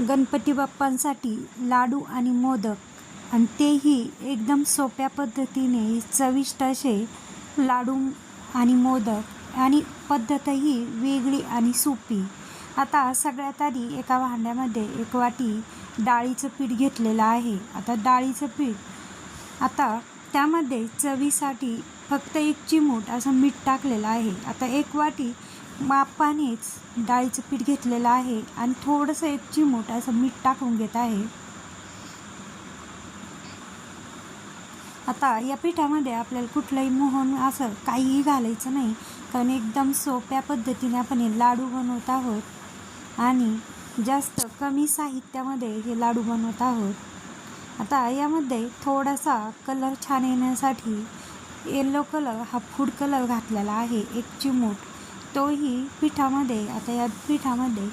गणपती बाप्पांसाठी लाडू आणि मोदक. आणि तेही एकदम सोप्या पद्धतीने चविष्ट असे लाडू आणि मोदक. आणि पद्धतही वेगळी आणि सोपी. आता सगळ्यात आधी एका भांड्यामध्ये एक वाटी डाळीचं पीठ घेतलेलं आहे. आता डाळीचं पीठ आता त्यामध्ये चवीसाठी फक्त एक चिमूट असं मीठ टाकलेलं आहे. आता एक वाटी मापानेच डाळीचं पीठ घेतलेलं आहे आणि थोडंसं एक चिमूट असं मीठ टाकून घेत आहे. आता या पिठामध्ये आपल्याला कुठलंही मोहन असं काहीही घालायचं नाही कारण एकदम सोप्या पद्धतीने आपण हे लाडू बनवत आहोत. आणि जास्त कमी साहित्यामध्ये हे लाडू बनवत आहोत. आता यामध्ये थोडासा कलर छान येण्यासाठी येलो कलर हा फूड कलर घातलेला आहे एक चिमूट. तोही पिठामध्ये आता या पिठामध्ये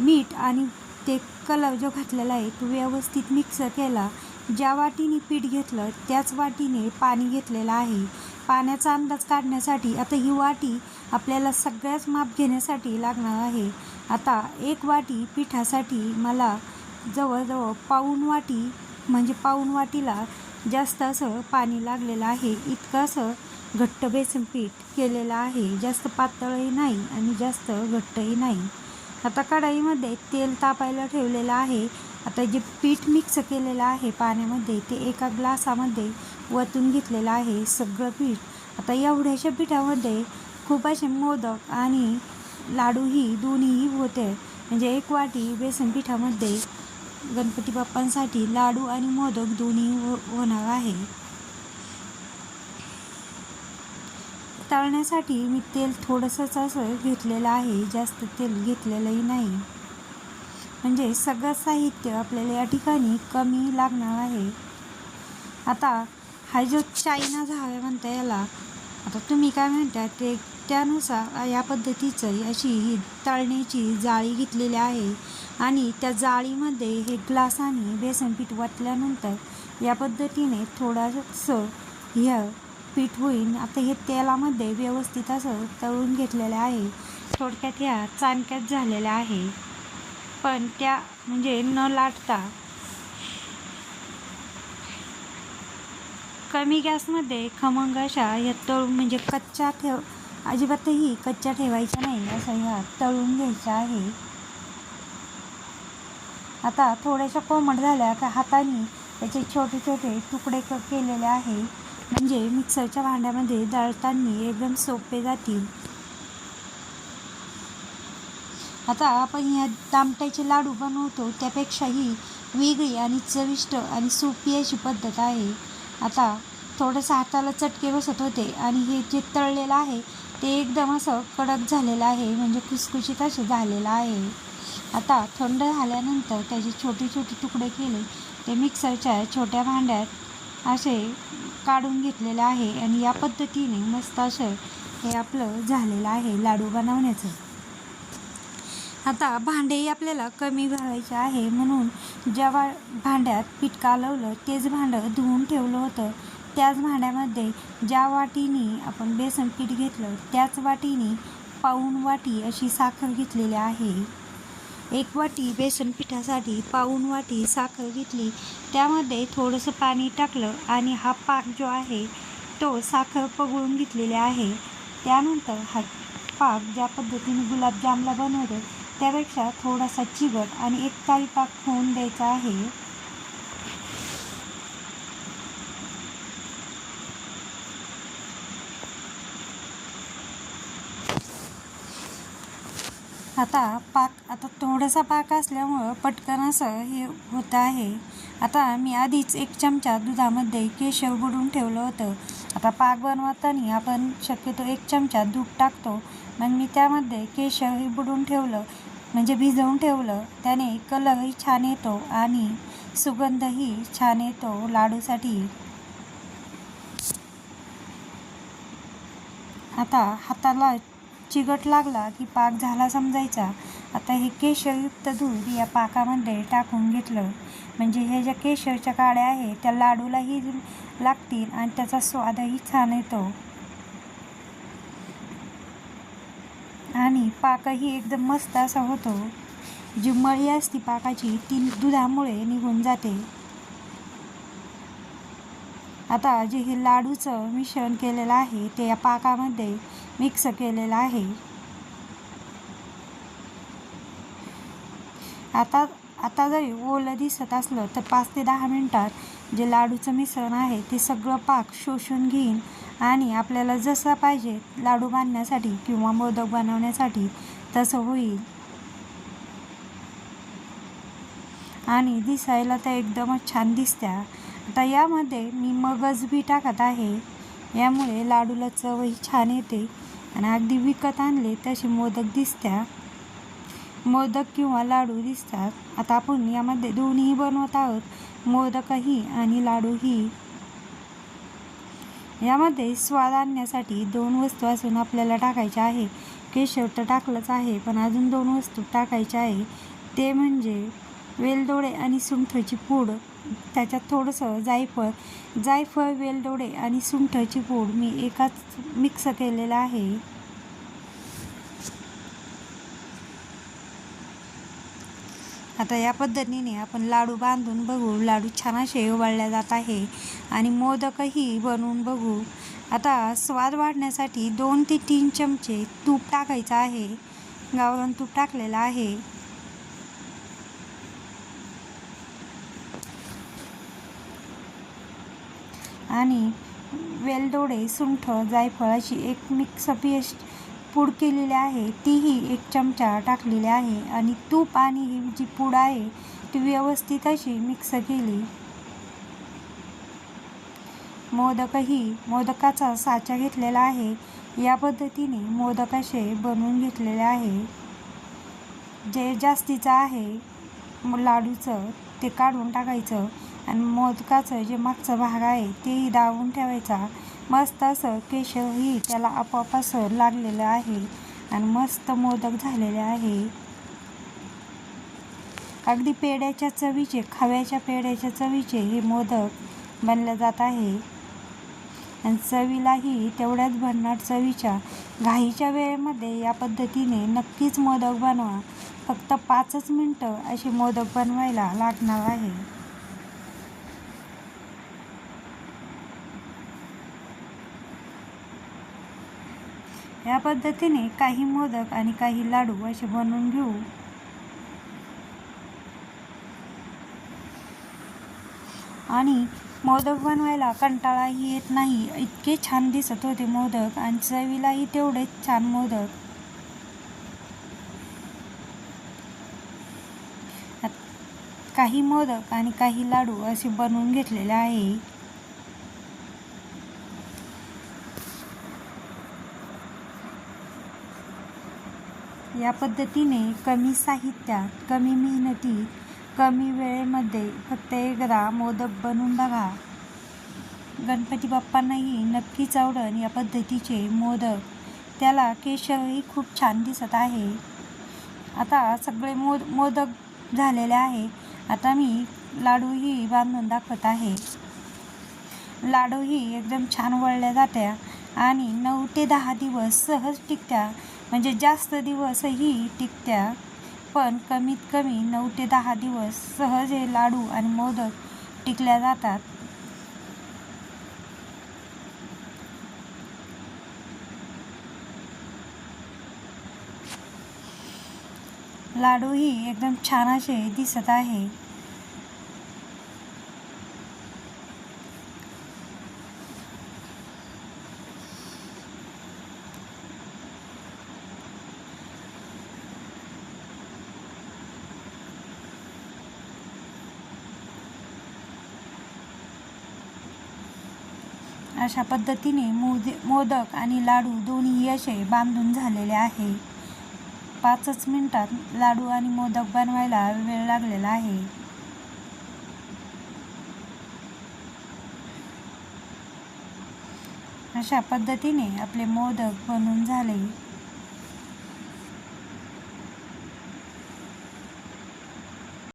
मीठ आणि ते कलर जो घातलेला आहे तो व्यवस्थित मिक्स केला. ज्या वाटीने पीठ घेतलं त्याच वाटीने पाणी घेतलेलं आहे. पाण्याचा अंदाज काढण्यासाठी आता ही वाटी आपल्याला सगळ्याच माप घेण्यासाठी लागणार आहे. आता एक वाटी पिठासाठी मला जवळजवळ पाऊण वाटी म्हणजे पाऊण वाटीला जास्त असं पाणी लागलेलं आहे. इतकं असं घट्ट बेसन पीठ केलेलं आहे. जास्त पातळही नाही आणि जास्त घट्टही नाही. आता कढाईमध्ये तेल तापायला ठेवलेलं आहे. आता जे पीठ मिक्स केलेलं आहे पाण्यामध्ये ते एका ग्लासामध्ये वतून घेतलेलं आहे सगळं पीठ. आता एवढ्याशा पिठामध्ये खूप असे मोदक आणि लाडूही दोन्हीही होते. म्हणजे एक वाटी बेसन पिठामध्ये गणपती बाप्पांसाठी लाडू आणि मोदक दोन्ही हो होणार आहे. तळण्यासाठी मी तेल थोडंसंच असं घेतलेलं आहे जास्त तेल घेतलेलंही नाही. म्हणजे सगळं साहित्य आपल्याला या ठिकाणी कमी लागणार आहे. आता हा जो चायना झाला म्हणता याला आता तुम्ही काय म्हणता ते त्यानुसार या पद्धतीचं अशी ही तळण्याची जाळी घेतलेली आहे आणि त्या जाळीमध्ये हे ग्लासाने बेसन पीठ वाटल्यानंतर या पद्धतीने थोडंसं ह्या पीठ होईल आता हे तेलामध्ये व्यवस्थित असं तळून घेतलेलं आहे. थोडक्यात ह्या चाणक्यात झालेल्या आहे. पण त्या म्हणजे न लाटता कमी गॅसमध्ये खमंग अशा ह्या तळून म्हणजे कच्च्या ठेव अजिबातही कच्च्या ठेवायच्या नाही असं ह्या तळून घ्यायच्या आहे. आता थोड्याशा कोमट झाल्या का हाताने त्याचे छोटे छोटे तुकडे क केलेले आहे. म्हणजे मिक्सरच्या भांड्यामध्ये दळताना एकदम सोपे जातील. आता आपण या दामट्याचे लाडू बनवतो त्यापेक्षाही वेगळी आणि चविष्ट आणि सोपी अशी पद्धत आहे. आता थोडंसं हाताला चटके बसत होते आणि हे जे तळलेलं आहे ते एकदम असं कडक झालेलं आहे म्हणजे खुसखुशीत असं झालेलं आहे. आता थंड झाल्यानंतर त्याचे छोटे छोटे तुकडे केले ते मिक्सरच्या छोट्या भांड्यात असे काढून घेतलेलं आहे आणि या पद्धतीने मस्त असं हे आपलं झालेलं आहे लाडू बनवण्याचं. आता भांडेही आपल्याला कमी घालायचे आहे म्हणून ज्या वा भांड्यात पीठ कालवलं तेच भांडं धुवून ठेवलं होतं. त्याच भांड्यामध्ये ज्या वाटीने आपण बेसन पीठ घेतलं त्याच वाटीने पाऊण वाटी अशी साखर घेतलेली आहे. एक वाटी बेसन पिठासाठी पाऊण वाटी साखर घेतली. त्यामध्ये थोडंसं पाणी टाकलं आणि हा पाक जो आहे तो साखर पगळून घेतलेले आहे. त्यानंतर हा पाक ज्या पद्धतीने गुलाबजामला बनवतो त्यापेक्षा थोडासा चिवट आणि एक तारी पाक होऊन द्यायचा आहे. आता पाक आता थोडासा पाक असल्यामुळं पटकन असं हे होतं आहे. आता मी आधीच एक चमचा दुधामध्ये केशर बुडून ठेवलं होतं. आता पाक बनवताना आपण शक्यतो एक चमचा दूध टाकतो. मग मी त्यामध्ये केशर हे बुडून ठेवलं म्हणजे भिजवून ठेवलं. त्याने कलरही छान येतो आणि सुगंधही छान येतो लाडूसाठी. आता हाताला चिकट लागला की पाक झाला समजायचा. आता हे केशरयुक्त दूध या पाकामध्ये टाकून घेतलं. म्हणजे हे ज्या केशरच्या काड्या आहे त्या लाडूलाही लागतील आणि त्याचा स्वादही छान येतो. आणि पाकही एकदम मस्त असा होतो. जी मळी असती पाकाची ती दुधामुळे निघून जाते. आता जे हे लाडूचं मिश्रण केलेलं आहे ते या पाकामध्ये मिक्स केलेलं आहे. आता आता जरी ओलं दिसत असलं तर पाच ते दहा मिनटात जे लाडूचं मिश्रण आहे ते सगळं पाक शोषून घेईन आणि आपल्याला जसं पाहिजे लाडू बांधण्यासाठी किंवा मोदक बनवण्यासाठी तसं होईल. आणि दिसायला तर एकदमच छान दिसत्या. आता यामध्ये मी मगज बी टाकत आहे. यामुळे लाडूला चवही छान येते आणि अगदी विकत आणले तसे मोदक दिसत्या. मोदक किंवा लाडू दिसतात. आता आपण यामध्ये दोन्ही बनवत आहोत. मोदकही आणि लाडूही. यामध्ये स्वाद आणण्यासाठी दोन वस्तू असून आपल्याला टाकायच्या आहे. केशर तर टाकलंच आहे पण अजून दोन वस्तू टाकायच्या आहे. ते म्हणजे वेलदोडे आणि सुंठची पूड. त्याच्यात थोडंसं जायफळ. जायफळ वेलदोडे आणि सुंठची पूड मी एकाच मिक्स केलेलं आहे. आता या पद्धतीने आपण लाडू बांधून बघू. लाडू छान असे उबाळल्या जात आहे आणि मोदकही बनवून बघू. आता स्वाद वाढण्यासाठी दोन ते तीन चमचे तूप टाकायचं आहे. गावरान तूप टाकलेलं आहे. आणि वेलदोडे सुंठ जायफळ अशी एक मिक्स पेस्ट पूड केलेली आहे. तीही एक चमचा टाकलेली आहे आणि तूप आणि ही जी पूड आहे ती व्यवस्थित अशी मिक्स केली. मोदकही मोदकाचा साचा घेतलेला आहे. या पद्धतीने मोदक असे बनवून घेतलेले आहे. जे जास्तीचं आहे लाडूचं ते काढून टाकायचं. आणि मोदकाचं जे मागचं भाग आहे तेही दाबून ठेवायचा. मस्त असं केशवही त्याला आपोआप असं लागलेलं आहे आणि मस्त मोदक झालेले आहे. अगदी पेड्याच्या चवीचे खव्याच्या पेड्याच्या चवीचे हे मोदक बनले जात आहे. आणि चवीलाही तेवढ्याच भन्नाट चवीच्या घाईच्या वेळेमध्ये या पद्धतीने नक्कीच मोदक बनवा. फक्त पाचच मिनटं असे मोदक बनवायला लागणार आहे. या पद्धतीने काही मोदक आणि काही लाडू असे बनवून घेऊ. आणि मोदक बनवायला कंटाळाही येत नाही. इतके छान दिसत होते मोदक आणि चवीलाही तेवढेच छान मोदक. काही मोदक आणि काही लाडू असे बनवून घेतलेले आहे. या पद्धतीने कमी साहित्यात कमी मेहनतीत कमी वेळेमध्ये फक्त एकदा मोदक बनवून बघा. गणपती बाप्पांनाही नक्कीच आवडन या पद्धतीचे मोदक. त्याला केशरही खूप छान दिसत आहे. आता सगळे मोद मोदक झालेले आहे. आता मी लाडूही बांधून दाखवत आहे. लाडूही एकदम छान वळल्या जात्या आणि नऊ ते दहा दिवस सहज टिकत्या. म्हणजे जास्त दिवसही टिकत्या पण कमीत कमी नऊ ते दहा दिवस सहज हे लाडू आणि मोदक टिकल्या जातात. लाडूही एकदम छान असे दिसत आहे. अशा पद्धतीने मोदे मोदक आणि लाडू दोन्ही असे बांधून झालेले आहे. पाचच मिनटात लाडू आणि मोदक बनवायला वेळ लागलेला आहे. अशा पद्धतीने आपले मोदक बनून झाले.